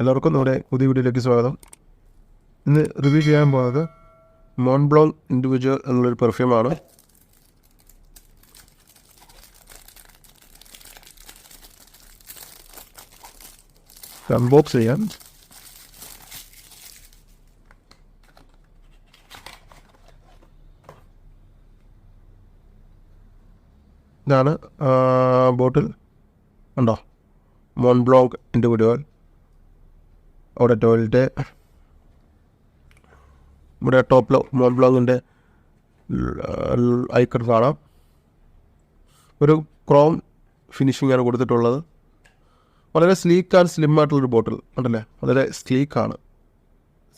എല്ലാവർക്കും നമ്മുടെ പുതിയ വീഡിയോയിലേക്ക് സ്വാഗതം. ഇന്ന് റിവ്യൂ ചെയ്യാൻ പോകുന്നത് മോൺബ്ലോൺ ഇൻഡിവിജ്വൽ എന്നുള്ളൊരു പെർഫ്യൂമാണ് അൺബോക്സ് ചെയ്യാം. ഇതാണ് ബോട്ടിൽ ഉണ്ടോ? മോൺബ്ലോങ് ഇൻഡിവിജ്വൽ അവിടെ ടോയ്ലറ്റ്. ഇവിടെ ടോപ്പ് മോൺ ബ്ലോഗിന്റെ ഐക്കൺ കാണാം. ഒരു ക്രോം ഫിനിഷിംഗ് ആണ് കൊടുത്തിട്ടുള്ളത്. വളരെ സ്ലീക്ക് ആൻഡ് സ്ലിം ആയിട്ടുള്ളൊരു ബോട്ടിൽ ഉണ്ടല്ലേ വളരെ സ്ലീക്കാണ്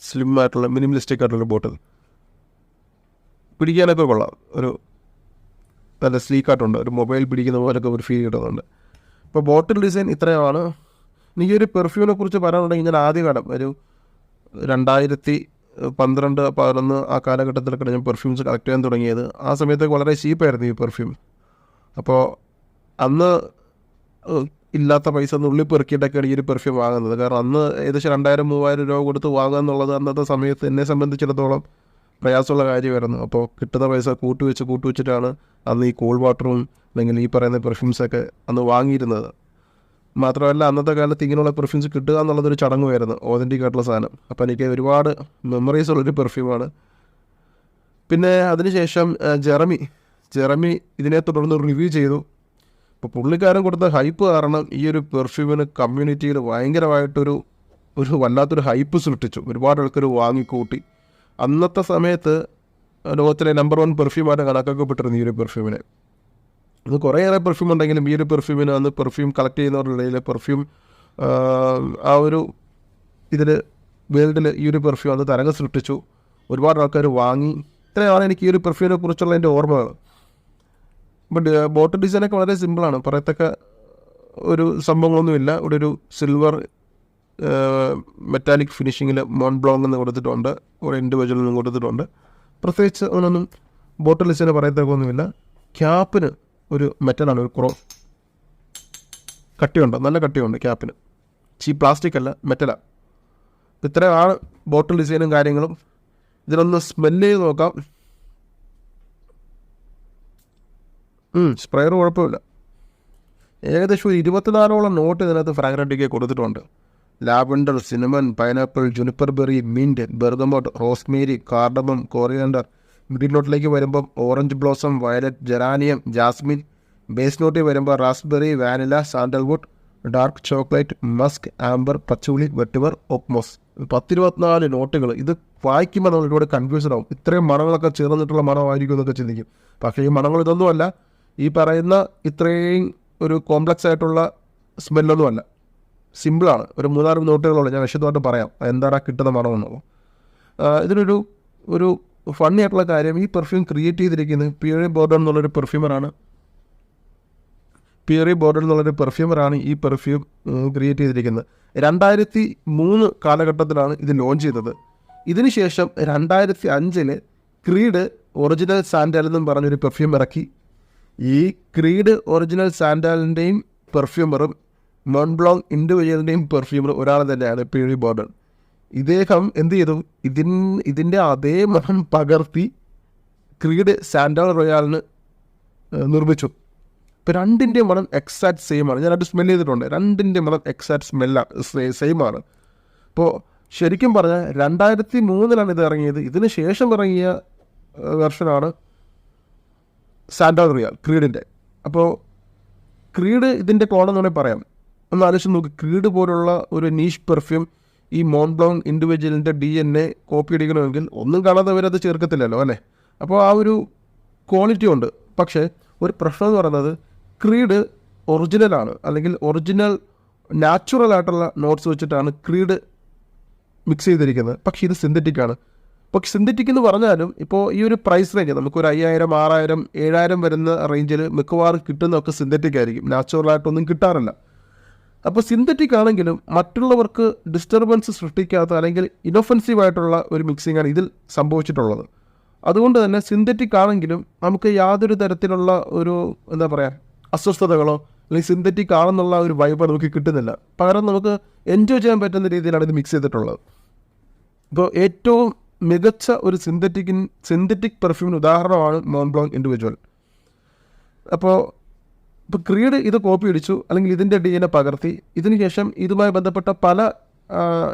സ്ലിം ആയിട്ടുള്ള മിനിമലിസ്റ്റിക് ആയിട്ടുള്ളൊരു ബോട്ടിൽ പിടിക്കാനൊക്കെ കൊള്ളാം. ഒരു നല്ല സ്ലീക്കായിട്ടുണ്ട് ഒരു മൊബൈൽ പിടിക്കുന്ന പോലൊക്കെ ഒരു ഫീൽ കിട്ടുന്നുണ്ട്. അപ്പോൾ ബോട്ടിൽ ഡിസൈൻ ഇത്രയാണ്. എനിക്ക് ഒരു പെർഫ്യൂമിനെ കുറിച്ച് പറയാനുണ്ടെങ്കിൽ ഞാൻ ആദ്യ കാലം ഒരു രണ്ടായിരത്തി പന്ത്രണ്ട് പതിനൊന്ന് ആ കാലഘട്ടത്തിലൊക്കെ ഞാൻ പെർഫ്യൂംസ് കളക്ട് ചെയ്യാൻ തുടങ്ങിയത്. ആ സമയത്തൊക്കെ വളരെ ചീപ്പായിരുന്നു ഈ പെർഫ്യൂം അപ്പോൾ അന്ന് ഇല്ലാത്ത പൈസ ഉള്ളിൽ പെറുക്കിയിട്ടൊക്കെയാണ് ഈ ഒരു പെർഫ്യൂം വാങ്ങുന്നത്. കാരണം അന്ന് ഏകദേശം രണ്ടായിരം മൂവായിരം രൂപ കൊടുത്ത് വാങ്ങുക എന്നുള്ളത് അന്നത്തെ സമയത്ത് എന്നെ സംബന്ധിച്ചിടത്തോളം പ്രയാസമുള്ള കാര്യമായിരുന്നു. അപ്പോൾ കിട്ടുന്ന പൈസ കൂട്ടുവെച്ച് കൂട്ടുവെച്ചിട്ടാണ് അന്ന് ഈ കൂൾ വാട്ടറും അല്ലെങ്കിൽ ഈ പറയുന്ന പെർഫ്യൂംസൊക്കെ അന്ന് വാങ്ങിയിരുന്നത്. മാത്രമല്ല അന്നത്തെ കാലത്ത് ഇങ്ങനെയുള്ള പെർഫ്യൂംസ് കിട്ടുക എന്നുള്ളതൊരു ചടങ്ങുമായിരുന്നു ഓതന്റിക് ആയിട്ടുള്ള സാധനം. അപ്പോൾ എനിക്ക് ഒരുപാട് മെമ്മറീസ് ഉള്ളൊരു പെർഫ്യൂമാണ് പിന്നെ അതിനുശേഷം ജെറമി. ജെറമി ഇതിനെ തുടർന്ന് റിവ്യൂ ചെയ്തു. ഇപ്പോൾ പുള്ളിക്കാരൻ കൊടുത്ത ഹൈപ്പ് കാരണം ഈ ഒരു പെർഫ്യൂമിന് കമ്മ്യൂണിറ്റിയിൽ ഭയങ്കരമായിട്ടൊരു ഒരു വല്ലാത്തൊരു ഹൈപ്പ് സൃഷ്ടിച്ചു. ഒരുപാട് ആൾക്കാർ വാങ്ങിക്കൂട്ടി. അന്നത്തെ സമയത്ത് ലോകത്തിലെ നമ്പർ വൺ പെർഫ്യൂമായിട്ട് കണക്കാക്കപ്പെട്ടിരുന്നു ഈ ഒരു പെർഫ്യൂമിനെ ഇത് കുറേയേറെ പെർഫ്യൂം ഉണ്ടെങ്കിലും ഈ ഒരു പെർഫ്യൂമിന് അന്ന് പെർഫ്യൂം കളക്ട് ചെയ്യുന്നവരുടെ ഇടയിൽ പെർഫ്യൂം ആ ഒരു ഇതിൽ വേൾഡിൽ ഈ ഒരു പെർഫ്യൂം അന്ന് തരംഗം സൃഷ്ടിച്ചു. ഒരുപാട് ആൾക്കാർ വാങ്ങി. ഇത്രയാണ് എനിക്ക് ഈ ഒരു പെർഫ്യൂമിനെ കുറിച്ചുള്ള എന്റെ ഓർമ്മകൾ. ബട്ട് ബോട്ടിൽ ഡിസൈനൊക്കെ വളരെ സിമ്പിളാണ് പറയത്തക്ക ഒരു സംഭവങ്ങളൊന്നുമില്ല ഇവിടെ ഒരു സിൽവർ മെറ്റാലിക് ഫിനിഷിങ്ങിൽ മോൺ ബ്ലോങ് എന്ന് കൊടുത്തിട്ടുണ്ട്. ഒരു ഇൻഡിവിജ്വൽ എന്നും കൊടുത്തിട്ടുണ്ട്. പ്രത്യേകിച്ച് അതിനൊന്നും ബോട്ടിൽ ഡിസൈന് പറയത്തക്കൊന്നുമില്ല ക്യാപ്പിന് ഒരു മെറ്റലാണ് ഒരു ക്രോ കട്ടിയുണ്ട് നല്ല കട്ടിയുണ്ട് ക്യാപ്പിന് ചീ പ്ലാസ്റ്റിക് അല്ല മെറ്റലാണ് ഇത്രയാണ് ബോട്ടിൽ ഡിസൈനും കാര്യങ്ങളും. ഇതിലൊന്ന് സ്മെല്ല് ചെയ്ത് നോക്കാം. സ്പ്രെയർ കുഴപ്പമില്ല. ഏകദേശം ഒരു ഇരുപത്തിനാലോളം നോട്ട് ഇതിനകത്ത് ഫ്രാഗ്രന്റിക്ക് കൊടുത്തിട്ടുണ്ട്. Lavender cinnamon pineapple juniper berry mint bergamot rosemary cardamom coriander middle നോട്ടിലേക്ക് വരുമ്പം orange blossom violet geranium jasmine. Base നോട്ടിൽ വരുമ്പോൾ raspberry vanilla sandalwood dark chocolate musk amber patchouli vetiver oakmoss. പത്തിരുപത്തിനാല് നോട്ടുകൾ. ഇത് വായിക്കുമ്പോൾ നമ്മൾ ഒരുപാട് കൺഫ്യൂഷൻ ആവും. ഇത്രയും മണങ്ങളൊക്കെ ചേർന്നിട്ടുള്ള മണമായിരിക്കും എന്നൊക്കെ ചിന്തിക്കും. പക്ഷേ ഈ മണങ്ങൾ ഇതൊന്നുമല്ല. ഈ പറയുന്ന ഇത്രയും ഒരു കോംപ്ലക്സ് ആയിട്ടുള്ള സ്മെല്ലൊന്നുമല്ല സിമ്പിളാണ് ഒരു മൂന്നാറ് നോട്ടുകളുള്ളൂ ഞാൻ വിശദമായിട്ട് പറയാം. എന്താണ് കിട്ടുന്ന മണമെന്നുള്ളത് ഇതിനൊരു ഒരു ഫണ്ണി ആയിട്ടുള്ള കാര്യം ഈ പെർഫ്യൂം ക്രിയേറ്റ് ചെയ്തിരിക്കുന്നത് പിയറി ബോർഡർ എന്നുള്ളൊരു പെർഫ്യൂമറാണ് പിയറി ബോർഡർ എന്നുള്ളൊരു പെർഫ്യൂമറാണ് ഈ പെർഫ്യൂം ക്രിയേറ്റ് ചെയ്തിരിക്കുന്നത്. രണ്ടായിരത്തി മൂന്ന് കാലഘട്ടത്തിലാണ് ഇത് ലോഞ്ച് ചെയ്തത്. ഇതിനുശേഷം രണ്ടായിരത്തി അഞ്ചിൽ ക്രീഡ് ഒറിജിനൽ സാൻഡൽ എന്നും പറഞ്ഞൊരു പെർഫ്യൂം ഇറക്കി. ഈ ക്രീഡ് ഒറിജിനൽ സാൻഡാലിന്റെയും പെർഫ്യൂമറും മോൺബ്ലോങ് ഇൻഡിവിജ്വലിന്റെയും പെർഫ്യൂമറും ഒരാൾ തന്നെയാണ് പിഴി ബോർഡർ ഇദ്ദേഹം എന്ത് ചെയ്തു? ഇതിൻ ഇതിന്റെ അതേ മണം പകർത്തി ക്രീഡ് സാൻഡാൾ റോയാലിന് നിർമ്മിച്ചു. ഇപ്പോൾ രണ്ടിന്റെ മണം എക്സാക്ട് സെയിം ആണ്. ഞാനത് സ്മെൽ ചെയ്തിട്ടുണ്ട്. രണ്ടിന്റെ മണം എക്സാക്ട് സ്മെല്ലാണ് സെയിം ആണ്. അപ്പോൾ ശരിക്കും പറഞ്ഞാൽ രണ്ടായിരത്തി മൂന്നിലാണ് ഇത് ഇറങ്ങിയത്. ഇതിന് ശേഷം ഇറങ്ങിയ വെർഷനാണ് സാൻഡാൾ റിയാൽ ക്രീഡിന്റെ. അപ്പോൾ ക്രീഡ് ഇതിന്റെ ക്ലോൺ എന്ന് വേണമെങ്കിൽ പറയാം. ഒന്ന് ആലോചിച്ച് നോക്ക്. ക്രീഡ് പോലുള്ള ഒരു നീഷ് പെർഫ്യൂം ഈ മോൺബ്ലോങ് ഇൻഡിവിജ്വലിന്റെ ഡി എൻ എ കോപ്പി അടിക്കണമെങ്കിൽ ഒന്നും കാണാതെ അവരത് ചേർക്കത്തില്ലല്ലോ അല്ലേ? അപ്പോൾ ആ ഒരു ക്വാളിറ്റി ഉണ്ട്. പക്ഷേ ഒരു പ്രശ്നം എന്ന് പറയുന്നത് ക്രീഡ് ഒറിജിനലാണ് അല്ലെങ്കിൽ ഒറിജിനൽ നാച്ചുറൽ ആയിട്ടുള്ള നോട്ട്സ് വെച്ചിട്ടാണ് ക്രീഡ് മിക്സ് ചെയ്തിരിക്കുന്നത്. പക്ഷേ ഇത് സിന്തറ്റിക് ആണ്. പക്ഷെ സിന്തറ്റിക് എന്ന് പറഞ്ഞാലും ഇപ്പോൾ ഈ ഒരു പ്രൈസ് റേഞ്ച് നമുക്കൊരു അയ്യായിരം ആറായിരം ഏഴായിരം വരുന്ന റേഞ്ചിൽ മിക്കവാറും കിട്ടുന്നതൊക്കെ സിന്തറ്റിക് ആയിരിക്കും. നാച്ചുറൽ ആയിട്ടൊന്നും കിട്ടാറില്ല. അപ്പോൾ സിന്തറ്റിക് ആണെങ്കിലും മറ്റുള്ളവർക്ക് ഡിസ്റ്റർബൻസ് സൃഷ്ടിക്കാത്ത അല്ലെങ്കിൽ ഇനൊഫെൻസീവ് ആയിട്ടുള്ള ഒരു മിക്സിംഗ് ആണ് ഇതിൽ സംഭവിച്ചിട്ടുള്ളത്. അതുകൊണ്ട് തന്നെ സിന്തറ്റിക് ആണെങ്കിലും നമുക്ക് യാതൊരു തരത്തിലുള്ള ഒരു എന്താ പറയുക അസ്വസ്ഥതകളോ അല്ലെങ്കിൽ സിന്തറ്റിക് ആണെന്നുള്ള ഒരു വൈബ് നമുക്ക് കിട്ടുന്നില്ല. പകരം നമുക്ക് എൻജോയ് ചെയ്യാൻ പറ്റുന്ന രീതിയിലാണ് ഇത് മിക്സ് ചെയ്തിട്ടുള്ളത്. ഇപ്പോൾ ഏറ്റവും മികച്ച ഒരു സിന്തറ്റിക്കിൻ സിന്തറ്റിക് പെർഫ്യൂമിന് ഉദാഹരണമാണ് മോൺബ്ലോങ് ഇൻഡിവിജ്വൽ അപ്പോൾ ഇപ്പോൾ ക്രീഡ് ഇത് കോപ്പി അടിച്ചു അല്ലെങ്കിൽ ഇതിന്റെ ഡി എൻ എ പകർത്തി ഇതിനുശേഷം ഇതുമായി ബന്ധപ്പെട്ട പല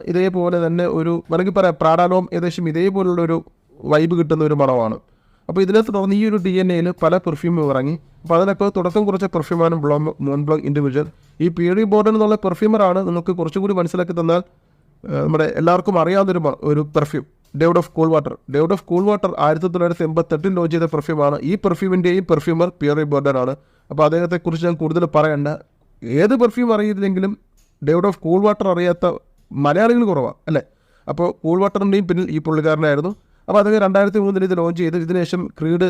ഇതേപോലെ തന്നെ ഒരു വേണമെങ്കിൽ പറയാം പ്രാടാലോം ഏകദേശം ഇതേപോലുള്ള ഒരു വൈബ് കിട്ടുന്ന ഒരു മണമാണ്. അപ്പോൾ ഇതിനെ തുടർന്ന് ഈ ഒരു ഡി എൻ എയിൽ പല പെർഫ്യൂം ഇറങ്ങി. അപ്പോൾ അതിനൊക്കെ തുടക്കം കുറച്ച് പെർഫ്യൂമാണ് ബ്ലോ മോൺ ബ്ലോ ഇൻഡിവിജ്വൽ ഈ പി ഡി ബോർഡൻ എന്നുള്ള പെർഫ്യൂമറാണ് നിങ്ങൾക്ക് കുറച്ചും കൂടി മനസ്സിലാക്കി തന്നാൽ നമ്മുടെ എല്ലാവർക്കും അറിയാവുന്നൊരു ഒരു perfume Davidoff cool water Davidoff cool water ആയിരത്തി തൊള്ളായിരത്തി എൺപത്തെട്ടിൽ ലോഞ്ച് ചെയ്ത പെർഫ്യൂമാണ് ഈ പെർഫ്യൂമിന്റെയും പെർഫ്യൂമർ പിയറി ബോർഡൻ ആണ് അപ്പോൾ അദ്ദേഹത്തെക്കുറിച്ച് ഞാൻ കൂടുതൽ പറയണ്ട. ഏത് പെർഫ്യൂം അറിയില്ലെങ്കിലും ഡേവിഡ് ഓഫ് കൂൾ വാട്ടർ അറിയാത്ത മലയാളികൾ കുറവാണ് അല്ലേ? അപ്പോൾ കൂൾ വാട്ടറിന്റെയും പിന്നിൽ ഈ പുള്ളിക്കാരനായിരുന്നു. അപ്പോൾ അദ്ദേഹം രണ്ടായിരത്തി മൂന്നിൽ ഇത് ലോഞ്ച് ചെയ്ത് ഇതിനുശേഷം ക്രീഡ്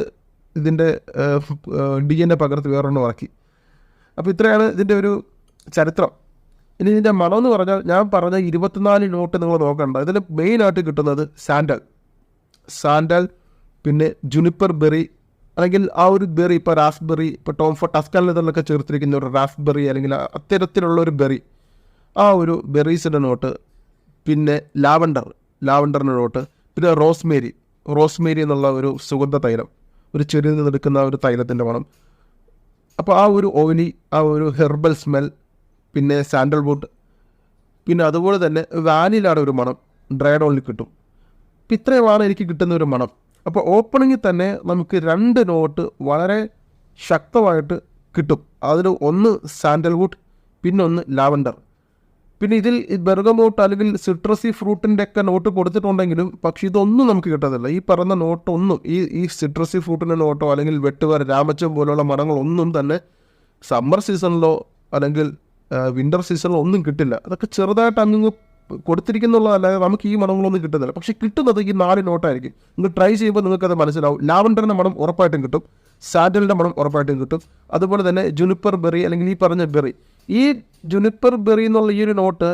ഇതിന്റെ ഡി എൻ എ പകർത്തി വേറൊരെണ്ണം ഇറക്കി. അപ്പോൾ ഇത്രയാണ് ഇതിന്റെ ഒരു ചരിത്രം. ഇനി ഇതിന്റെ മണം എന്ന് പറഞ്ഞാൽ ഞാൻ പറഞ്ഞ ഇരുപത്തിനാല് നോട്ട് നിങ്ങൾ നോക്കണ്ട. ഇതിൽ മെയിനായിട്ട് കിട്ടുന്നത് സാൻഡൽ സാൻഡൽ പിന്നെ ജുനിപ്പർ ബെറി അല്ലെങ്കിൽ ആ ഒരു ബെറി ഇപ്പോൾ റാസ്ബെറി ഇപ്പോൾ ടോം ഫോർ ടസ്കൽ ടസ്കാലിനൊക്കെ ചേർത്തിരിക്കുന്ന ഒരു റാസ്ബെറി അല്ലെങ്കിൽ അത്തരത്തിലുള്ള ഒരു ബെറി ആ ഒരു ബെറീസിന്റെ നോട്ട് പിന്നെ ലാവണ്ടർ ലാവണ്ടറിന്റെ നോട്ട് പിന്നെ റോസ്മേരി റോസ്മേരി എന്നുള്ള ഒരു സുഗന്ധ തൈലം ഒരു ചെറിയ നിന്നെടുക്കുന്ന ഒരു തൈലത്തിന്റെ മണം. അപ്പോൾ ആ ഒരു ഓവനി ആ ഒരു ഹെർബൽ സ്മെൽ പിന്നെ സാൻഡൽവുഡ് പിന്നെ അതുപോലെ തന്നെ വാനിലാണ് ഒരു മണം ഡ്രൈഡ് ഓണിൽ കിട്ടും. ഇത്രയുമാണ് എനിക്ക് കിട്ടുന്ന ഒരു മണം. അപ്പോൾ ഓപ്പണിങ്ങിൽ തന്നെ നമുക്ക് രണ്ട് നോട്ട് വളരെ ശക്തമായിട്ട് കിട്ടും. അതിൽ ഒന്ന് സാൻഡൽവുഡ് പിന്നെ ഒന്ന് ലാവൻഡർ പിന്നെ ഇതിൽ ബെർഗമോട്ട് അല്ലെങ്കിൽ സിട്രസി ഫ്രൂട്ടിന്റെ ഒക്കെ നോട്ട് കൊടുത്തിട്ടുണ്ടെങ്കിലും പക്ഷേ ഇതൊന്നും നമുക്ക് കിട്ടത്തില്ല. ഈ പറഞ്ഞ നോട്ടൊന്നും ഈ ഈ സിട്രസി ഫ്രൂട്ടിന്റെ നോട്ടോ അല്ലെങ്കിൽ വെട്ടുകാർ രാമച്ചം പോലുള്ള മരങ്ങളൊന്നും തന്നെ സമ്മർ സീസണിലോ അല്ലെങ്കിൽ വിന്റർ സീസണിലോ ഒന്നും കിട്ടില്ല. അതൊക്കെ ചെറുതായിട്ട് അങ്ങ് കൊടുത്തിരിക്കുന്നുള്ളതല്ലാതെ നമുക്ക് ഈ മണങ്ങളൊന്നും കിട്ടുന്നില്ല. പക്ഷേ കിട്ടുന്നത് ഈ നാല് നോട്ടായിരിക്കും. നിങ്ങൾ ട്രൈ ചെയ്യുമ്പോൾ നിങ്ങൾക്കത് മനസ്സിലാവും. ലാവൻഡറിന്റെ മണം ഉറപ്പായിട്ടും കിട്ടും. സാൻഡലിന്റെ മണം ഉറപ്പായിട്ടും കിട്ടും. അതുപോലെ തന്നെ ജുനിപ്പർ ബെറി അല്ലെങ്കിൽ ഈ പറഞ്ഞ ബെറി. ഈ ജുനിപ്പർ ബെറി എന്നുള്ള ഈ ഒരു നോട്ട്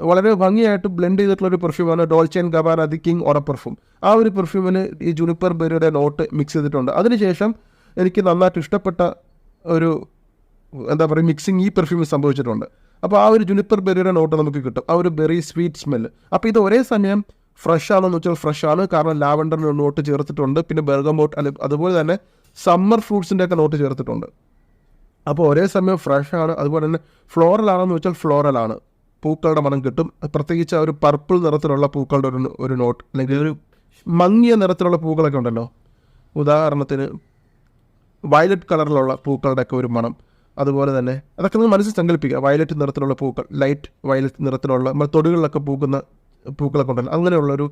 വളരെ ഭംഗിയായിട്ട് ബ്ലെൻഡ് ചെയ്തിട്ടുള്ള ഒരു പെർഫ്യൂമാണ് Dolce and Gabbana the king aura perfume ആ ഒരു പെർഫ്യൂമിന് ഈ ജുനിപ്പർ ബെറിയുടെ നോട്ട് മിക്സ് ചെയ്തിട്ടുണ്ട്. അതിനുശേഷം എനിക്ക് നന്നായിട്ട് ഇഷ്ടപ്പെട്ട ഒരു എന്താ പറയുക മിക്സിങ് ഈ പെർഫ്യൂമിൽ സംഭവിച്ചിട്ടുണ്ട്. അപ്പോൾ ആ ഒരു ജുനിപ്പർ ബെറിയുടെ നോട്ട് നമുക്ക് കിട്ടും. ആ ഒരു ബെറി സ്വീറ്റ് സ്മെൽ അപ്പോൾ ഇത് ഒരേ സമയം ഫ്രഷ് ആണെന്ന് വെച്ചാൽ ഫ്രഷ് ആണ്. കാരണം ലാവൻഡറിന്റെ നോട്ട് ചേർത്തിട്ടുണ്ട്. പിന്നെ ബെർഗമോട്ട് അല്ലെ അതുപോലെ തന്നെ സമ്മർ ഫ്രൂട്ട്സിന്റെ ഒക്കെ നോട്ട് ചേർത്തിട്ടുണ്ട്. അപ്പോൾ ഒരേ സമയം ഫ്രഷ് ആണ്. അതുപോലെ തന്നെ ഫ്ലോറൽ ആണെന്ന് വെച്ചാൽ ഫ്ലോറൽ ആണ്. പൂക്കളുടെ മണം കിട്ടും. പ്രത്യേകിച്ച് ആ ഒരു പർപ്പിൾ നിറത്തിലുള്ള പൂക്കളുടെ ഒരു ഒരു നോട്ട് അല്ലെങ്കിൽ ഒരു മങ്ങിയ നിറത്തിലുള്ള പൂക്കളൊക്കെ ഉണ്ടല്ലോ. ഉദാഹരണത്തിന് വയലറ്റ് കളറിലുള്ള പൂക്കളുടെയൊക്കെ ഒരു മണം. അതുപോലെ തന്നെ അതൊക്കെ നിങ്ങൾ മനസ്സിൽ സങ്കല്പിക്കുക. വയലറ്റ് നിറത്തിലുള്ള പൂക്കൾ ലൈറ്റ് വയലറ്റ് നിറത്തിലുള്ള നമ്മൾ തൊടികളിലൊക്കെ പൂക്കുന്ന പൂക്കളൊക്കെ ഉണ്ടല്ലോ. അങ്ങനെയുള്ളൊരു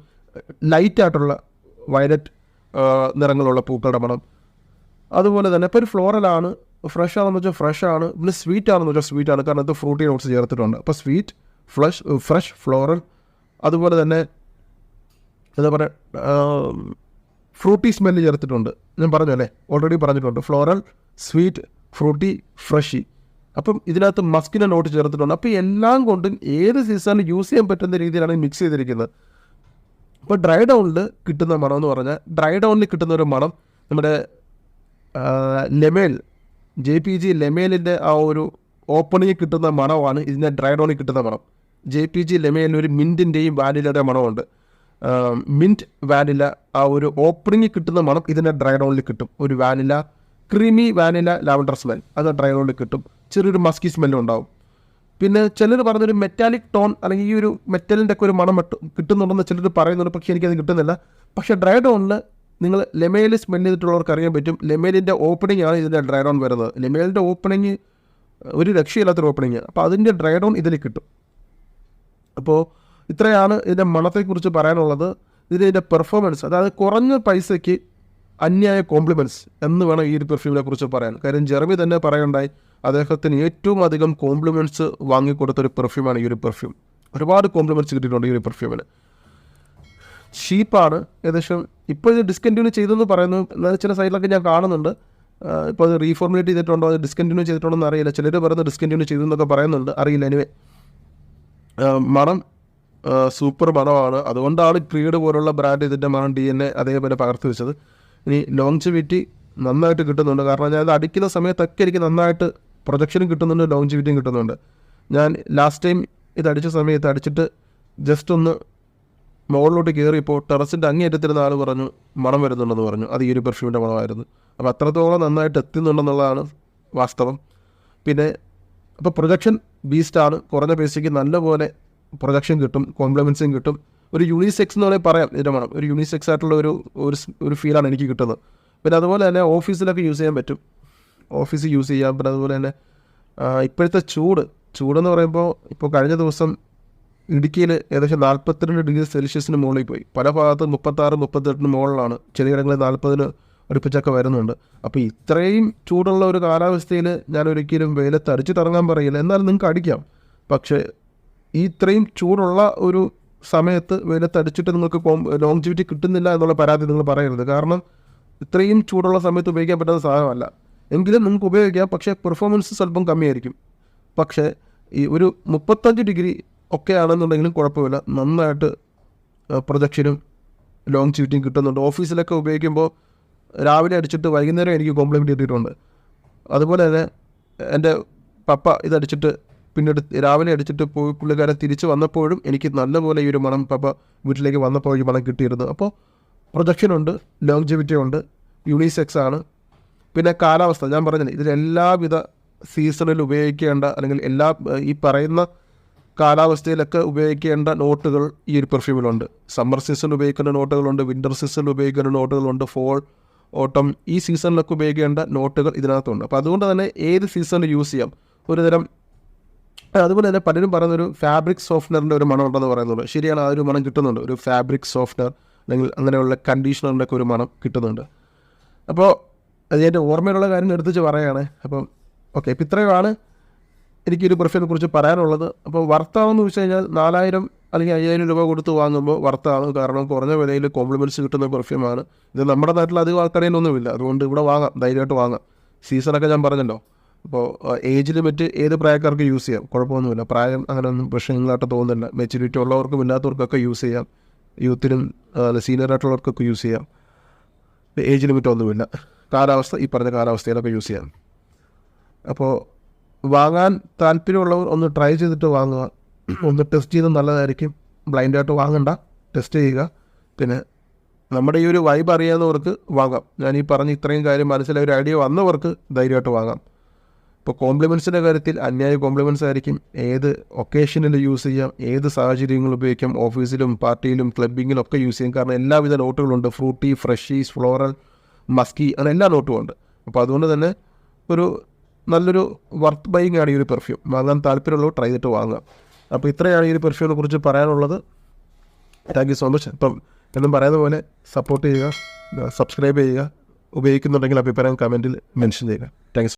ലൈറ്റായിട്ടുള്ള വയലറ്റ് നിറങ്ങളുള്ള പൂക്കളുടെ മണം. അതുപോലെ തന്നെ ഇപ്പോൾ ഒരു ഫ്ലോറലാണ് ഫ്രഷ് ആണെന്ന് വെച്ചാൽ ഫ്രഷ് ആണ്. പിന്നെ സ്വീറ്റ് ആണെന്ന് വെച്ചാൽ സ്വീറ്റ് ആണ്. കാരണം അത് ഫ്രൂട്ടി നോട്ട്സ് ചേർത്തിട്ടുണ്ട്. അപ്പോൾ സ്വീറ്റ് ഫ്ലഷ് ഫ്രഷ് ഫ്ലോറൽ അതുപോലെ തന്നെ എന്താ പറയുക ഫ്രൂട്ടി സ്മെല്ല് ചേർത്തിട്ടുണ്ട്. ഞാൻ പറഞ്ഞു അല്ലേ ഓൾറെഡി പറഞ്ഞിട്ടുണ്ട്. Floral sweet fruity freshy. അപ്പം ഇതിനകത്ത് മസ്കിനെ നോട്ട് ചേർത്തിട്ടുണ്ട്. അപ്പോൾ എല്ലാം കൊണ്ടും ഏത് സീസണിൽ യൂസ് ചെയ്യാൻ പറ്റുന്ന രീതിയിലാണ് മിക്സ് ചെയ്തിരിക്കുന്നത്. അപ്പോൾ ഡ്രൈ ഡൗണിൽ കിട്ടുന്ന മണം എന്ന് പറഞ്ഞാൽ ഡ്രൈ ഡൗണിൽ കിട്ടുന്ന ഒരു മണം നമ്മുടെ Le Male J P G ലെമേലിന്റെ ആ ഒരു ഓപ്പണിങ്ങിൽ കിട്ടുന്ന മണമാണ് ഇതിന്റെ ഡ്രൈ ഡൗണിൽ കിട്ടുന്ന മണം. ജെ പി ജി ലെമേലിന് ഒരു മിന്റിന്റെയും വാനിലയുടെ മണമുണ്ട്. മിന്റ് വാനില ആ ഒരു ഓപ്പണിങ്ങിൽ കിട്ടുന്ന മണം ഇതിന്റെ ഡ്രൈ ഡൗണിൽ കിട്ടും. ഒരു vanilla creamy vanilla lavender smell. അത് ഡ്രൈ ഡൗണിൽ കിട്ടും. ചെറിയൊരു മസ്കി സ്മെല്ലും ഉണ്ടാവും. പിന്നെ ചിലർ പറഞ്ഞൊരു മെറ്റാലിക് ടോൺ അല്ലെങ്കിൽ ഈ ഒരു മെറ്റലിന്റെ ഒക്കെ ഒരു മണം കിട്ടുന്നുണ്ടെന്ന് ചിലർ പറയുന്നുണ്ട്. പക്ഷേ എനിക്കത് കിട്ടുന്നില്ല. പക്ഷേ ഡ്രൈ ഡോണിൽ നിങ്ങൾ ലെമേൽ സ്മെൽ ചെയ്തിട്ടുള്ളവർക്ക് അറിയാൻ പറ്റും. ലെമേലിന്റെ ഓപ്പണിംഗ് ആണ് ഇതിന്റെ ഡ്രൈ ഡോൺ വരുന്നത്. ലെമേലിന്റെ ഓപ്പണിങ് ഒരു രക്ഷയില്ലാത്തൊരു ഓപ്പണിങ് അപ്പോൾ അതിന്റെ ഡ്രൈ ഡോൺ ഇതിൽ കിട്ടും. അപ്പോൾ ഇത്രയാണ് ഇതിന്റെ മണത്തെക്കുറിച്ച് പറയാനുള്ളത്. ഇതിന്റെ പെർഫോമൻസ് അതായത് കുറഞ്ഞ പൈസയ്ക്ക് അന്യായ കോംപ്ലിമെന്റ്സ് എന്ന് വേണം ഈ ഒരു പെർഫ്യൂമിനെ കുറിച്ച് പറയാൻ. കാര്യം ജെറമി തന്നെ പറയണ്ടായി അദ്ദേഹത്തിന് ഏറ്റവും അധികം കോംപ്ലിമെന്റ്സ് വാങ്ങിക്കൊടുത്തൊരു പെർഫ്യൂമാണ് ഈ ഒരു പെർഫ്യൂം ഒരുപാട് കോംപ്ലിമെന്റ്സ് കിട്ടിയിട്ടുണ്ട് ഈ ഒരു പെർഫ്യൂമിന് ഷീപ്പാണ് ഏകദേശം ഇപ്പോൾ ഇത് ഡിസ്കണ്ടിന്യൂ ചെയ്തെന്ന് പറയുന്നു. ചില സൈഡിലൊക്കെ ഞാൻ കാണുന്നുണ്ട്. ഇപ്പോൾ അത് റീഫോർമുലേറ്റ് ചെയ്തിട്ടുണ്ടോ? അത് ഡിസ്കണ്ടിന്യൂ ചെയ്തിട്ടുണ്ടോ എന്ന് അറിയില്ല. ചിലർ പറയുന്നത് ഡിസ്കണ്ടിന്യൂ ചെയ്തു എന്നൊക്കെ പറയുന്നുണ്ട്. അറിയില്ല എനിവേ മണം സൂപ്പർ മണമാണ്. അതുകൊണ്ടാണ് ക്രീഡ് പോലുള്ള ബ്രാൻഡ് ഇതിന്റെ മണം ഡി എൻ എ അതേപോലെ പകർത്തി വെച്ചത്. ഇനി ലോങ്ജിവിറ്റി നന്നായിട്ട് കിട്ടുന്നുണ്ട്. കാരണം ഞാൻ അത് അടിക്കുന്ന സമയത്തൊക്കെ എനിക്ക് നന്നായിട്ട് പ്രൊജക്ഷനും കിട്ടുന്നുണ്ട് ലോഞ്ചിവിറ്റിയും കിട്ടുന്നുണ്ട്. ഞാൻ ലാസ്റ്റ് ടൈം ഇത് അടിച്ച സമയത്ത് അടിച്ചിട്ട് ജസ്റ്റ് ഒന്ന് മുകളിലോട്ട് കയറിയപ്പോൾ ടെറസിന്റെ അങ്ങേറ്റത്തിരുന്ന ആൾ പറഞ്ഞു മണം വരുന്നുണ്ടെന്ന് പറഞ്ഞു. അത് ഈ ഒരു പെർഫ്യൂമിന്റെ മണമായിരുന്നു. അപ്പോൾ അത്രത്തോളം നന്നായിട്ട് എത്തുന്നുണ്ടെന്നുള്ളതാണ് വാസ്തവം. പിന്നെ അപ്പോൾ പ്രൊജക്ഷൻ ബീസ്റ്റാണ് കുറഞ്ഞ പൈസയ്ക്ക് നല്ലപോലെ പ്രൊജക്ഷൻ കിട്ടും കോംപ്ലിമെൻസും കിട്ടും. ഒരു യൂണിസെക്സ് എന്ന് വേണമെങ്കിൽ പറയാം. ഇതിന്റെ മണം ഒരു യൂണിസെക്സ് ആയിട്ടുള്ള ഒരു ഒരു ഒരു ഫീലാണ് എനിക്ക് കിട്ടുന്നത്. പിന്നെ അതുപോലെ തന്നെ ഓഫീസിലൊക്കെ യൂസ് ചെയ്യാൻ പറ്റും. ഓഫീസിൽ യൂസ് ചെയ്യാം. പിന്നെ അതുപോലെ തന്നെ ഇപ്പോഴത്തെ ചൂട്. ചൂടെന്ന് പറയുമ്പോൾ ഇപ്പോൾ കഴിഞ്ഞ ദിവസം ഇടുക്കിയിൽ ഏകദേശം നാൽപ്പത്തിരണ്ട് ഡിഗ്രി സെൽഷ്യസിന് മുകളിൽ പോയി. പല ഭാഗത്തും മുപ്പത്താറ് മുപ്പത്തെട്ടിന് മുകളിലാണ്. ചിലയിടങ്ങളിൽ നാൽപ്പതിന് അടുപ്പിച്ചൊക്കെ വരുന്നുണ്ട്. അപ്പോൾ ഇത്രയും ചൂടുള്ള ഒരു കാലാവസ്ഥയിൽ ഞാൻ ഒരിക്കലും വെയിലത്ത് അടിച്ചു തുടങ്ങാൻ പറയില്ല. എന്നാലും നിങ്ങൾക്ക് അടിക്കാം. പക്ഷേ ഈ ഇത്രയും ചൂടുള്ള ഒരു സമയത്ത് വെയിലത്തടിച്ചിട്ട് നിങ്ങൾക്ക് ലോങ്ജിവിറ്റി കിട്ടുന്നില്ല എന്നുള്ള പരാതി നിങ്ങൾ പറയരുത്. കാരണം ഇത്രയും ചൂടുള്ള സമയത്ത് ഉപയോഗിക്കാൻ പറ്റുന്ന സാധനമല്ല. എങ്കിലും നിങ്ങൾക്ക് ഉപയോഗിക്കാം പക്ഷേ പെർഫോമൻസ് സ്വല്പം കമ്മിയായിരിക്കും. പക്ഷേ ഈ ഒരു മുപ്പത്തഞ്ച് ഡിഗ്രി ഒക്കെ ആണെന്നുണ്ടെങ്കിലും കുഴപ്പമില്ല. നന്നായിട്ട് പ്രൊജക്ഷനും ലോങ് ചീറ്റിങ് കിട്ടുന്നുണ്ട്. ഓഫീസിലൊക്കെ ഉപയോഗിക്കുമ്പോൾ രാവിലെ അടിച്ചിട്ട് വൈകുന്നേരം എനിക്ക് കോംപ്ലിമെന്റ് കിട്ടിയിട്ടുണ്ട് അതുപോലെ തന്നെ എന്റെ പപ്പ ഇതടിച്ചിട്ട് പിന്നീട് രാവിലെ അടിച്ചിട്ട് പോയി പുള്ളിക്കാരൻ തിരിച്ച് വന്നപ്പോഴും എനിക്ക് നല്ലപോലെ ഈ ഒരു മണം പപ്പ വീട്ടിലേക്ക് വന്നപ്പോൾ ഈ മണം കിട്ടിയിരുന്നു. അപ്പോൾ പ്രൊജക്ഷൻ ഉണ്ട് പ്രൊജക്ഷനുണ്ട് ലോങ്ജിവിറ്റി ഉണ്ട് യൂണിസെക്സ് ആണ്. പിന്നെ കാലാവസ്ഥ ഞാൻ പറഞ്ഞില്ലേ ഇതിൽ എല്ലാവിധ സീസണിൽ ഉപയോഗിക്കേണ്ട അല്ലെങ്കിൽ എല്ലാ ഈ പറയുന്ന കാലാവസ്ഥയിലൊക്കെ ഉപയോഗിക്കേണ്ട നോട്ടുകൾ ഈ ഒരു പെർഫ്യൂമിലുണ്ട് സമ്മർ സീസണിൽ ഉപയോഗിക്കുന്ന നോട്ടുകളുണ്ട് വിന്റർ സീസണിൽ ഉപയോഗിക്കുന്ന നോട്ടുകളുണ്ട് ഫോൾ ഓട്ടം ഈ സീസണിലൊക്കെ ഉപയോഗിക്കേണ്ട നോട്ടുകൾ ഇതിനകത്തുണ്ട്. അപ്പോൾ അതുകൊണ്ട് തന്നെ ഏത് സീസണിൽ യൂസ് ചെയ്യാം? ഒരു ഒരുതരം അതുപോലെ തന്നെ പലരും പറയുന്നൊരു ഫാബ്രിക് സോഫ്റ്റ്നറിന്റെ ഒരു മണം ഉണ്ടെന്ന് പറയുന്നുണ്ട്. ശരിയാണ് ആ ഒരു മണം കിട്ടുന്നുണ്ട്. ഒരു ഫാബ്രിക് സോഫ്റ്റ്നർ അല്ലെങ്കിൽ അങ്ങനെയുള്ള കണ്ടീഷണറിന്റെ ഒക്കെ ഒരു മണം കിട്ടുന്നുണ്ട്. അപ്പോൾ അത് എന്റെ ഓർമ്മയിലുള്ള കാര്യം എടുത്തിച്ച് പറയുകയാണ്. അപ്പം ഓക്കെ ഇപ്പം ഇത്രയുമാണ് എനിക്കൊരു പെർഫ്യൂമിനെ കുറിച്ച് പറയാനുള്ളത്. അപ്പോൾ വർത്താവെന്ന് വെച്ച് കഴിഞ്ഞാൽ നാലായിരം അല്ലെങ്കിൽ അയ്യായിരം രൂപ കൊടുത്ത് വാങ്ങുമ്പോൾ വർത്താണ് കാരണം കുറഞ്ഞ വിലയിൽ കോംപ്ലിമെന്റ്സ് കിട്ടുന്ന പെർഫ്യൂമാണ് ഇത് നമ്മുടെ നാട്ടിൽ അധികം ആൾക്കടയിലൊന്നുമില്ല അതുകൊണ്ട് ഇവിടെ വാങ്ങാം ധൈര്യമായിട്ട് വാങ്ങാം. സീസണൊക്കെ ഞാൻ പറഞ്ഞല്ലോ. അപ്പോൾ ഏജ് ലിമിറ്റ് ഏത് പ്രായക്കാർക്ക് യൂസ് ചെയ്യാം. കുഴപ്പമൊന്നുമില്ല. പ്രായം അങ്ങനെ ഒന്നും പ്രശ്നങ്ങളായിട്ട് തോന്നുന്നില്ല. മെച്യൂരിറ്റി ഉള്ളവർക്കും ഇല്ലാത്തവർക്കൊക്കെ യൂസ് ചെയ്യാം. യൂത്തിനും സീനിയർ ആയിട്ടുള്ളവർക്കൊക്കെ യൂസ് ചെയ്യാം. ഏജ് ലിമിറ്റ് ഒന്നുമില്ല. കാലാവസ്ഥ ഈ പറഞ്ഞ കാലാവസ്ഥയിലൊക്കെ യൂസ് ചെയ്യാം. അപ്പോൾ വാങ്ങാൻ താല്പര്യമുള്ളവർ ഒന്ന് ട്രൈ ചെയ്തിട്ട് വാങ്ങുക. ഒന്ന് ടെസ്റ്റ് ചെയ്ത് നല്ലതായിരിക്കും. ബ്ലൈൻഡായിട്ട് വാങ്ങണ്ട. ടെസ്റ്റ് ചെയ്യുക. പിന്നെ നമ്മുടെ ഈ ഒരു വൈബ് അറിയാവുന്നവർക്ക് വാങ്ങാം. ഞാൻ ഈ പറഞ്ഞ ഇത്രയും കാര്യം മനസ്സിലായ ഒരു ഐഡിയ വന്നവർക്ക് ധൈര്യമായിട്ട് വാങ്ങാം. ഇപ്പോൾ കോംപ്ലിമെൻസിന്റെ കാര്യത്തിൽ അന്യായ കോംപ്ലിമെൻസ് ആയിരിക്കും. ഏത് ഒക്കേഷനിൽ യൂസ് ചെയ്യാം ഏത് സാഹചര്യങ്ങൾ ഉപയോഗിക്കാം ഓഫീസിലും പാർട്ടിയിലും ക്ലബിങ്ങിലും ഒക്കെ യൂസ് ചെയ്യാം. കാരണം എല്ലാവിധ നോട്ടുകളുണ്ട് ഫ്രൂട്ടി ഫ്രഷീസ് ഫ്ലോറൽ മസ്കി അങ്ങനെ എല്ലാ നോട്ടും ഉണ്ട്. അപ്പോൾ അതുകൊണ്ട് തന്നെ ഒരു നല്ലൊരു വർത്ത് ബൈങ് ആണ് ഈ ഒരു പെർഫ്യൂം വാങ്ങാൻ താല്പര്യമുള്ളവർ ട്രൈ ചെയ്തിട്ട് വാങ്ങാം അപ്പോൾ ഇത്രയാണ് ഈ ഒരു പെർഫ്യൂമിനെ കുറിച്ച് പറയാനുള്ളത്. താങ്ക് യു സോ മച്ച് അപ്പം എന്നും പറയുന്ന പോലെ സപ്പോർട്ട് ചെയ്യുക സബ്സ്ക്രൈബ് ചെയ്യുക ഉപയോഗിക്കുന്നുണ്ടെങ്കിൽ അഭിപ്രായം കമന്റിൽ മെൻഷൻ ചെയ്യുക. താങ്ക്സ്